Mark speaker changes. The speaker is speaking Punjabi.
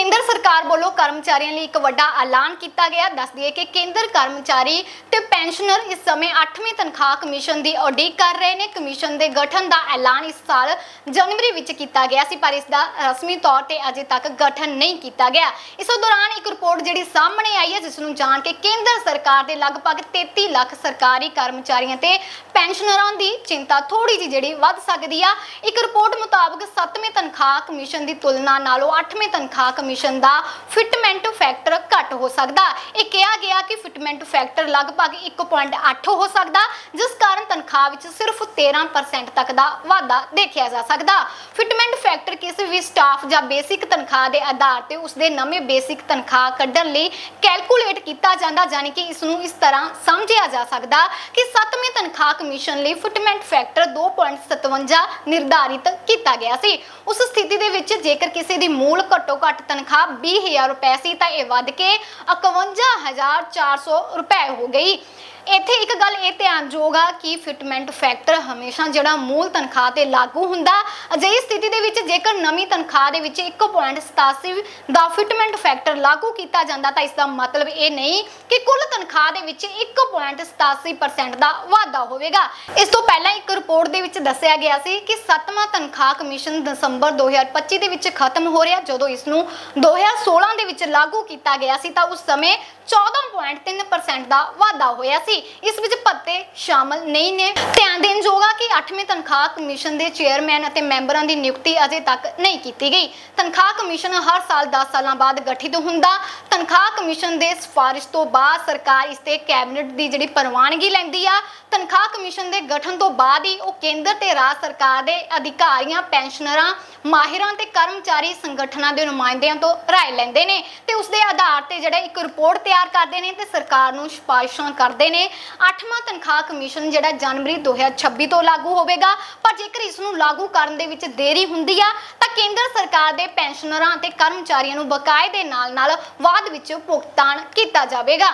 Speaker 1: ਕੇਂਦਰ ਸਰਕਾਰ ਵੱਲੋਂ ਕਰਮਚਾਰੀਆਂ ਲਈ ਇੱਕ ਵੱਡਾ ਐਲਾਨ ਕੀਤਾ ਗਿਆ। ਦੱਸ ਦਈਏ ਕਿ ਕੇਂਦਰ ਕਰਮਚਾਰੀ ਤੇ ਪੈਨਸ਼ਨਰ ਇਸ ਸਮੇਂ 8ਵੀਂ ਤਨਖਾਹ ਕਮਿਸ਼ਨ ਦੀ ਉਡੀਕ ਕਰ ਰਹੇ ਨੇ। ਕਮਿਸ਼ਨ ਦੇ ਗਠਨ ਦਾ ਐਲਾਨ ਇਸ ਸਾਲ ਜਨਵਰੀ ਵਿੱਚ ਕੀਤਾ ਗਿਆ ਸੀ, ਪਰ ਇਸ ਦਾ ਰਸਮੀ ਤੌਰ ਤੇ ਅਜੇ ਤੱਕ ਗਠਨ ਨਹੀਂ ਕੀਤਾ ਗਿਆ। ਇਸ ਦੌਰਾਨ ਇੱਕ ਰਿਪੋਰਟ ਜਿਹੜੀ ਸਾਹਮਣੇ ਆਈ ਹੈ, ਜਿਸ ਨੂੰ ਜਾਣ ਕੇ ਕੇਂਦਰ ਸਰਕਾਰ ਦੇ ਲਗਭਗ 33 ਲੱਖ ਸਰਕਾਰੀ ਕਰਮਚਾਰੀਆਂ ਤੇ ਪੈਨਸ਼ਨਰਾਂ ਦੀ ਚਿੰਤਾ ਥੋੜੀ ਜਿਹੀ ਜਿਹੜੀ ਵੱਧ ਸਕਦੀ ਆ। ਇੱਕ ਰਿਪੋਰਟ ਮੁਤਾਬਕ 7ਵੀਂ ਤਨਖਾਹ ਕਮਿਸ਼ਨ ਦੀ ਤੁਲਨਾ ਨਾਲੋਂ 8ਵੀਂ ਤਨਖਾਹ ਕਮਿਸ਼ਨ ਦਾ ਫਿਟਮੈਂਟ ਫੈਕਟਰ ਘੱਟ ਹੋ ਸਕਦਾ। ਇਹ ਕਿਹਾ ਗਿਆ ਕਿ ਫਿਟਮੈਂਟ ਫੈਕਟਰ ਲਗਭਗ 1.8 ਹੋ ਸਕਦਾ, ਜਿਸ ਕਾਰਨ ਤਨਖਾਹ ਵਿੱਚ ਸਿਰਫ 13% ਤੱਕ ਦਾ ਵਾਧਾ ਦੇਖਿਆ ਜਾ ਸਕਦਾ। ਫਿਟਮੈਂਟ ਫੈਕਟਰ ਕਿਸੇ ਵੀ ਸਟਾਫ ਜਾਂ ਬੇਸਿਕ ਤਨਖਾਹ ਦੇ ਆਧਾਰ ਤੇ ਉਸਦੇ ਨਵੇਂ ਬੇਸਿਕ ਤਨਖਾਹ ਕੱਢਣ ਲਈ ਕੈਲਕੂਲੇਟ ਕੀਤਾ ਜਾਂਦਾ ਯਾਨੀ ਕਿ ਇਸ ਨੂੰ ਇਸ ਤਰ੍ਹਾਂ ਸਮਝਿਆ ਜਾ ਸਕਦਾ ਕਿ 7ਵੀਂ ਤਨਖਾਹ ਕਮਿਸ਼ਨ ਲਈ ਫਿਟਮੈਂਟ ਫੈਕਟਰ 2.57 ਨਿਰਧਾਰਿਤ ਕੀਤਾ ਗਿਆ ਸੀ। ਉਸ ਸਥਿਤੀ ਦੇ ਵਿੱਚ ਜੇਕਰ ਕਿਸੇ ਦੀ ਮੂਲ ਘੱਟੋ ਘੱਟ ਤਨਖਾਹ 20000 ਰੁਪਏ ਸੀ ਤਾਂ ਇਹ ਵੱਧ ਕੇ 51400 ਰੁਪਏ ਹੋ ਗਈ। ਇੱਥੇ ਇੱਕ ਗੱਲ ਇਹ ਧਿਆਨਯੋਗ ਆ ਕਿ ਫਿਟਮੈਂਟ ਫੈਕਟਰ ਹਮੇਸ਼ਾ ਜਿਹੜਾ ਮੂਲ ਤਨਖਾਹ ਤੇ ਲਾਗੂ ਹੁੰਦਾ, ਅਜਿਹੀ ਸਥਿਤੀ ਦੇ ਵਿੱਚ ਜੇਕਰ ਨਵੀਂ ਤਨਖਾਹ ਦੇ ਵਿੱਚ 1.87 ਦਾ ਫਿਟਮੈਂਟ ਫੈਕਟਰ ਲਾਗੂ ਕੀਤਾ ਜਾਂਦਾ ਤਾਂ ਇਸ ਦਾ ਮਤਲਬ ਇਹ ਨਹੀਂ ਕਿ ਕੁੱਲ ਤਨਖਾਹ ਦੇ ਵਿੱਚ 1.87% ਦਾ ਵਾਧਾ ਹੋਵੇਗਾ। ਇਸ ਤੋਂ ਪਹਿਲਾਂ ਇੱਕ ਰਿਪੋਰਟ ਦੇ ਵਿੱਚ ਦੱਸਿਆ ਗਿਆ ਸੀ ਕਿ 7ਵਾਂ ਤਨਖਾਹ ਕਮਿਸ਼ਨ ਦਸੰਬਰ 2025 ਦੇ ਵਿੱਚ ਖਤਮ ਹੋ ਰਿਹਾ। ਜਦੋਂ ਇਸ ਨੂੰ 2016 ਦੇ ਵਿੱਚ ਲਾਗੂ ਕੀਤਾ ਗਿਆ ਸੀ ਤਾਂ ਉਸ ਸਮੇਂ 14.3% ਦਾ ਵਾਧਾ ਹੋਇਆ ਸੀ। ਇਸ ਵਿੱਚ ਭੱਤੇ ਸ਼ਾਮਲ ਨਹੀਂ ਨੇ। ਧਿਆਨ ਦੇਣ ਜੋਗਾ ਕਿ 8ਵੀਂ ਤਨਖਾਹ ਕਮਿਸ਼ਨ ਦੇ ਚੇਅਰਮੈਨ ਅਤੇ ਮੈਂਬਰਾਂ ਦੀ ਨਿਯੁਕਤੀ ਅਜੇ ਤੱਕ ਨਹੀਂ ਕੀਤੀ ਗਈ। ਤਨਖਾਹ ਕਮਿਸ਼ਨ ਹਰ ਸਾਲ 10 ਸਾਲਾਂ ਬਾਅਦ ਗਠਿਤ ਹੁੰਦਾ। ਤਨਖਾਹ ਕਮਿਸ਼ਨ ਦੇ ਸਿਫਾਰਿਸ਼ ਤੋਂ ਬਾਅਦ ਸਰਕਾਰ ਇਸ ਤੇ ਕੈਬਨਿਟ ਦੀ ਜਿਹੜੀ ਪ੍ਰਵਾਨਗੀ ਲੈਂਦੀ ਆ, ਤਨਖਾਹ ਕਮਿਸ਼ਨ ਦੇ ਗਠਨ ਤੋਂ ਬਾਅਦ ਹੀ ਉਹ ਕੇਂਦਰ ਤੇ ਰਾਜ ਸਰਕਾਰ ਦੇ ਅਧਿਕਾਰੀਆਂ, ਪੈਨਸ਼ਨਰਾਂ, ਮਾਹਿਰਾਂ ਤੇ ਕਰਮਚਾਰੀ ਸੰਗਠਨਾਂ ਦੇ ਨੁਮਾਇੰਦਿਆਂ ਤੋਂ ਰਾਏ ਲੈਂਦੇ ਨੇ ਤੇ ਉਸ ਦੇ ਆਧਾਰ ਤੇ ਜਿਹੜਾ ਇੱਕ ਰਿਪੋਰਟ ਤਿਆਰ ਕਰਦੇ ਨੇ ਤੇ ਸਰਕਾਰ ਨੂੰ ਸਿਫਾਰਿਸ਼ਾਂ ਕਰਦੇ ਨੇ। 8ਵਾਂ ਤਨਖਾਹ ਕਮਿਸ਼ਨ ਜਿਹੜਾ ਜਨਵਰੀ 2026 ਤੋਂ ਲਾਗੂ ਹੋਵੇਗਾ, ਪਰ ਜੇਕਰ ਇਸ ਨੂੰ ਲਾਗੂ ਕਰਨ ਦੇ ਵਿੱਚ ਦੇਰੀ ਹੁੰਦੀ ਆ, ਤਾਂ ਕੇਂਦਰ ਸਰਕਾਰ ਦੇ ਪੈਨਸ਼ਨਰਾਂ ਤੇ ਕਰਮਚਾਰੀਆਂ ਨੂੰ ਬਕਾਏ ਦੇ ਨਾਲ ਨਾਲ ਬਾਅਦ ਵਿੱਚ ਭੁਗਤਾਨ ਕੀਤਾ ਜਾਵੇਗਾ।